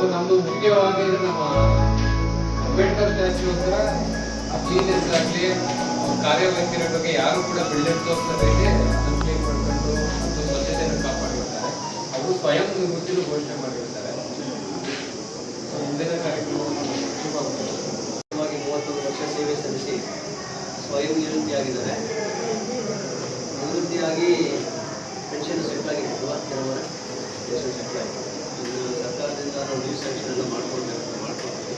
So ನಮ್ಮದು ಮುಖ್ಯವಾಗಿ ನಮ್ಮ ಅಂಬೇಡ್ಕರ್ ಸ್ಟ್ಯಾಚ್ಯೂ ಹತ್ರ ಕ್ಲೀನೆಸ್ ಆಗಲಿ ಕಾರ್ಯವೈಖರಿ ಬಗ್ಗೆ ಯಾರು ಕೂಡ ಬಿಲ್ಡರ್ ಅದನ್ನು ಕ್ಲೀನ್ ಮಾಡ್ಕೊಂಡು ಮತ್ತು ಸ್ವಚ್ಛತೆಯನ್ನು ಕಾಪಾಡಿರ್ತಾರೆ. ಅವರು ಸ್ವಯಂ ನಿವೃತ್ತಿಲು ಘೋಷಣೆ ಮಾಡಿರ್ತಾರೆ. ಮುಂದಿನ ಕಾರ್ಯಕ್ರಮವನ್ನು ಸುಮಾರು ಮೂವತ್ತೊಂದು ವರ್ಷ ಸೇವೆ ಸಲ್ಲಿಸಿ ಸ್ವಯಂ ನಿವೃತ್ತಿಯಾಗಿದ್ದಾರೆ ನಿವೃತ್ತಿಯಾಗಿ ಪೆನ್ಷನ್ ಸೆಟ್ ಆಗಿತ್ತು. ಕೆಲವರ ಪೆನ್ಷನ್ ಸರ್ಕಾರದಿಂದ ನಾವು ಮಾಡ್ಕೊಳ್ಬೇಕು ಅಂತ ಮಾಡ್ಕೊಳ್ತೀವಿ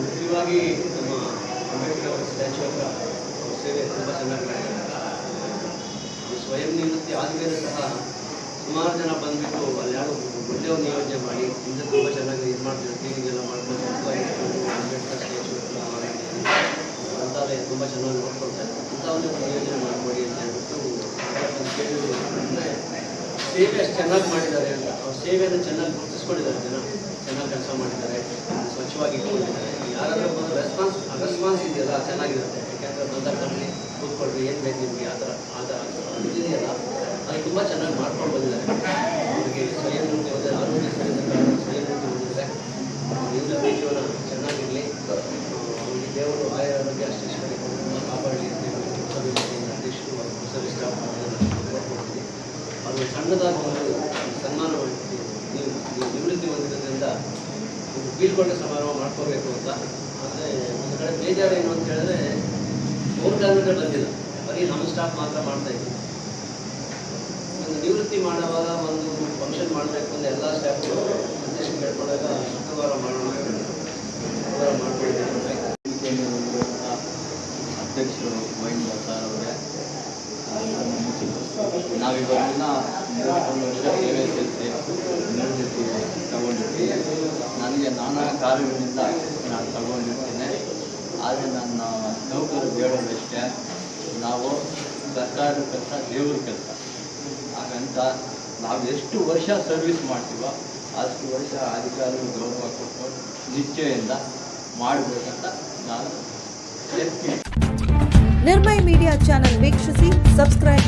ಮುಖ್ಯವಾಗಿ ನಮ್ಮ ಅಂಬೇಡ್ಕರ್ ಅವರ ಸ್ಟ್ಯಾಚ್ಯೂ ಅವ್ರ ಸೇವೆ ತುಂಬ ಚೆನ್ನಾಗಿ ಮಾಡಿದ್ದಾರೆ ಸ್ವಯಂ ನಿವೃತ್ತಿ ಆದ ಮೇಲೆ ಸಹ ಸುಮಾರು ಜನ ಬಂದುಬಿಟ್ಟು ಅಲ್ಲಿ ಯಾರು ಒಳ್ಳೆಯ ಒಂದು ನಿಯೋಜನೆ ಮಾಡಿ ಹಿಂದೆ ತುಂಬ ಚೆನ್ನಾಗಿ ಇದು ಮಾಡ್ತೀವಿ ಕ್ಲೀನಿಂಗ್ ಎಲ್ಲ ಮಾಡ್ಕೊಂಡು ಅಂಬೇಡ್ಕರ್ ಸ್ಟ್ಯಾಚು ಗ್ರಂಥಾಲಯ ತುಂಬ ಚೆನ್ನಾಗಿ ನೋಡ್ಕೊಳ್ತಾರೆ ಅಂತ ಒಂದು ನಿಯೋಜನೆ ಮಾಡಿಕೊಡಿ ಅಂತ ಹೇಳ್ಬಿಟ್ಟು ಸೇವೆ ಅಷ್ಟು ಚೆನ್ನಾಗಿ ಮಾಡಿದ್ದಾರೆ ಸೇವೆಯನ್ನು ಚೆನ್ನಾಗಿ ಗುರುತಿಸ್ಕೊಂಡಿದ್ದಾರೆ ಜನ. ಚೆನ್ನಾಗಿ ಕೆಲಸ ಮಾಡಿದ್ದಾರೆ, ಸ್ವಚ್ಛವಾಗಿ ಇಟ್ಕೊಂಡಿದ್ದಾರೆ. ಯಾರಾದರೂ ಬಂದು ರೆಸ್ಪಾನ್ಸ್ ರೆಸ್ಪಾನ್ಸ್ ಇದೆಯಲ್ಲ, ಚೆನ್ನಾಗಿರುತ್ತೆ. ಯಾಕೆಂದರೆ ಬಂದಾಗ ಬನ್ನಿ ಕೂತ್ಕೊಳ್ರಿ, ಏನು ಬೇಕು ನಿಮಗೆ? ಆ ಥರ, ಆ ಇದೆಯಲ್ಲ ಅದು ತುಂಬ ಚೆನ್ನಾಗಿ ಮಾಡ್ಕೊಂಡು ಬಂದಿದ್ದಾರೆ. ಅವರಿಗೆ ಸ್ವಯಂ ಹೋದರೆ ಆರೋಗ್ಯ ಕಾರಣ ಸ್ವಯಂ ಬಂದಿದ್ದಾರೆ ನಿವೃತ್ತಿ ಜೀವನ ಚೆನ್ನಾಗಿರಲಿ. ಅವರಿಗೆ ದೇವರು ಆಯ ಆರೋಗ್ಯ ಅಷ್ಟೇಶ್ವರಿ ಕಾಪಾಡಲಿ ಅಂತ ಹೇಳಿ ಸಭೆಯಿಂದ ಅಧ್ಯಕ್ಷರು ಸರ್ವಿಸ್ ಸ್ಟಾಫ್ ಅದು ಸಣ್ಣದಾಗಿ ಒಂದು ನೀವು ಹೊಂದಿರೋದ್ರಿಂದ ಬೀಳ್ಕೊಂಡ ಸಮಾರಂಭ ಮಾಡ್ಕೋಬೇಕು ಅಂತ. ಆದರೆ ಒಂದು ಕಡೆ ಬೇಜಾರು ಏನು ಅಂತ ಹೇಳಿದ್ರೆ ಕಾರಣಗಳು ಬಂದಿಲ್ಲ. ಬರೀ ನಮ್ಮ ಸ್ಟಾಫ್ ಮಾತ್ರ ಮಾಡ್ತಾ ಇದ್ದೀವಿ ಒಂದು ನಿವೃತ್ತಿ ಮಾಡುವಾಗ ಒಂದು ಫಂಕ್ಷನ್ ಮಾಡಬೇಕು ಅಂದರೆ ಎಲ್ಲ ಸ್ಟಾಫ್ಗಳು ಸಂದೇಶ ಕೇಳ್ಕೊಂಡಾಗ ಶುಕ್ರವಾರ ಮಾಡೋಣ ಶುಕ್ರವಾರ ಮಾಡ್ಕೊಳ್ತೀನಿ ಅಧ್ಯಕ್ಷರು ಮೈಂಡ್ ಸರ್ ಅವರೇ. ನಾವಿವತ್ತಿನ ವರ್ಷ ಸೇವೆ ಸಲ್ಲಿಸಿ ನಿವೃತ್ತಿ ತಗೊಂಡಿರ್ತೀವಿ ನನಗೆ ನಾನಾ ಕಾರ್ಯಗಳಿಂದ ನಾನು ತಗೊಂಡಿರ್ತೇನೆ. ಆದರೆ ನನ್ನ ನೌಕರು ಹೇಳೋದಷ್ಟೇ ನಾವು ಸರ್ಕಾರದ ಕೆಲಸ, ದೇವ್ರ ಕೆಲಸ. ಹಾಗಂತ ನಾವು ಎಷ್ಟು ವರ್ಷ ಸರ್ವಿಸ್ ಮಾಡ್ತೀವೋ ಅಷ್ಟು ವರ್ಷ ಅಧಿಕಾರಿಗಳು ಗೌರವ ಕೊಟ್ಟು ನಿಶ್ಚಯದಿಂದ ಮಾಡಬೇಕಂತ ನಾನು ನಿರ್ಮಯ ನಿರ್ಮಯ್ ಮೀಡಿಯಾ ಚಾನೆಲ್ ವೀಕ್ಷಿಸಿ, ಸಬ್ಸ್ಕ್ರೈಬ್